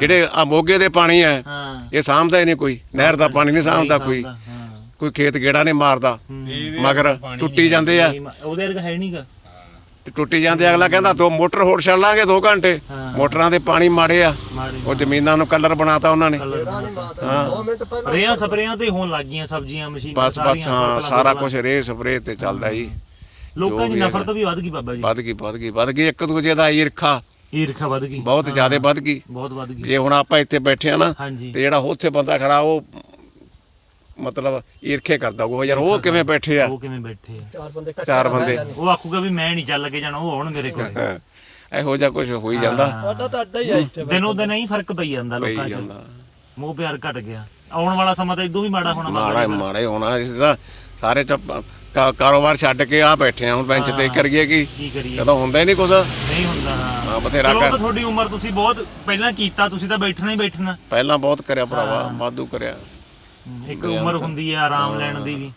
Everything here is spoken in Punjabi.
ਜਿਹੜੇ ਆ ਮੋਗੇ ਦੇ ਪਾਣੀ ਹੈ ਹਾਂ। ਇਹ ਸਾਂਭਦਾ ਹੀ ਨਹੀਂ ਕੋਈ। ਨਹਿਰ ਦਾ ਪਾਣੀ ਨਹੀਂ ਸਾਂਭਦਾ ਕੋਈ। ਹਾਂ। ਕੋਈ ਖੇਤ ਗੇੜਾ ਨਹੀਂ ਮਾਰਦਾ। ਮਗਰ ਟੁੱਟੀ ਜਾਂਦੇ ਆ। ਉਹਦੇ ਵਰਗਾ ਹੈ ਨਹੀਂਗਾ। ਤੇ ਟੁੱਟੀ ਜਾਂਦੇ ਅਗਲਾ ਕਹਿੰਦਾ ਦੋ ਮੋਟਰ ਹੋਰ ਛੱਡ ਲਾਂਗੇ 2 ਘੰਟੇ। ਹਾਂ। ਮੋਟਰਾਂ ਦੇ ਪਾਣੀ ਮਾੜੇ ਆ। ਉਹ ਜ਼ਮੀਨਾਂ ਨੂੰ ਕਲਰ ਬਣਾਤਾ ਉਹਨਾਂ ਨੇ। ਰੇਹਾਂ ਸਪਰੇਆਂ ਤੇ ਹੋਣ ਲੱਗ ਗਈਆਂ ਸਬਜ਼ੀਆਂ ਮਸ਼ੀਨਾਂ ਬਸ ਬਸ ਹਾਂ ਸਾਰਾ। ਕੁਝ ਰੇ ਸਪਰੇ ਤੇ ਚੱਲਦਾ ਜੀ। ਲੋਕਾਂ ਦੀ ਨਫ਼ਰਤ ਵੀ ਵੱਧ ਗਈ ਬਾਬਾ ਜੀ। ਵੱਧ ਗਈ ਵੱਧ ਗਈ ਵੱਧ ਗਈ। ਇੱਕ ਦੂਜੇ ਦਾ ਈਰਖਾ। ਈਰਖਾ ਵੱਧ ਗਈ। ਬਹੁਤ ਜ਼ਿਆਦਾ ਵੱਧ ਗਈ। ਬਹੁਤ ਵੱਧ ਗਈ। ਜੇ ਹੁਣ ਆਪਾਂ ਇੱਥੇ ਬੈਠੇ ਆ ਨਾ ਹਾਂਜੀ। ਤੇ ਜਿਹੜਾ ਉੱਥੇ ਬੰਦਾ ਖੜਾ ਉਹ ਮਤਲਬ ਈਰਖੇ ਕਰਦਾ ਉਹ ਯਾਰ ਉਹ ਕਿਵੇਂ ਬੈਠੇ ਆ? ਉਹ ਕਿਵੇਂ ਬੈਠੇ ਆ? ਚਾਰ ਬੰਦੇ ਇਕੱਠੇ ਚਾਰ ਬੰਦੇ। ਉਹ ਆਖੂਗਾ ਵੀ ਮੈਂ ਨਹੀਂ ਚੱਲ ਕੇ ਜਾਣਾ ਉਹ ਆਉਣ ਮੇਰੇ ਕੋਲ। ਹਾਂ, ਇਹੋ ਜਿਹਾ ਕੁਝ ਹੋਈ ਜਾਂਦਾ। ਸਾਡਾ ਤਾਂ ਅੱਡਾ ਹੀ ਆ ਇੱਥੇ ਦਿਨੋਂ ਦਿਨ ਹੀ ਫ਼ਰਕ ਪਈ ਜਾਂਦਾ ਪਈ ਲੋਕਾਂ 'ਚ। ਜਾਂਦਾ। ਮੋਹ ਪਿਆਰ ਘਟ ਗਿਆ। ਆਉਣ ਵਾਲਾ ਸਮਾਂ ਤਾਂ ਇਦੋਂ ਵੀ ਮਾੜਾ ਹੋਣਾ। ਮਾੜਾ। ਮਾੜਾ ਹੀ ਹੋਣਾ। ਇਸ ਦਾ ਸਾਰੇ ਚੁੱਪ ਕਾ- ਕਾਰੋਬਾਰ ਛੱਡ ਕੇ ਆ ਬੈਠੇ ਆ ਹੁਣ ਬੈਂਚ ਤੇ ਕਰੀਏ ਕੀ? ਕੀ ਕਰੀਏ? ਜਦੋਂ ਹੁੰਦਾ ਹੀ ਨਹੀਂ ਕੁਛ। ਨਹੀਂ ਹੁੰਦਾ ਹਾਂ। ਹਾਂ ਬਥੇਰਾ ਚਲੋ ਉਹ ਤਾਂ ਕਰ ਤੁਹਾਡੀ ਉਮਰ ਤੁਸੀਂ ਬਹੁਤ ਪਹਿਲਾਂ ਕੀਤਾ ਤੁਸੀਂ ਤਾਂ ਬੈਠਣਾ ਹੀ ਬੈਠਣਾ। ਪਹਿਲਾਂ ਬਹੁਤ ਕਰਿਆ ਭਰਾਵਾ ਵਾਧੂ ਕਰਿਆ। ਇੱਕ ਉਮਰ ਹੁੰਦੀ ਹੈ ਆਰਾਮ ਲੈਣ ਦੀ ਵੀ।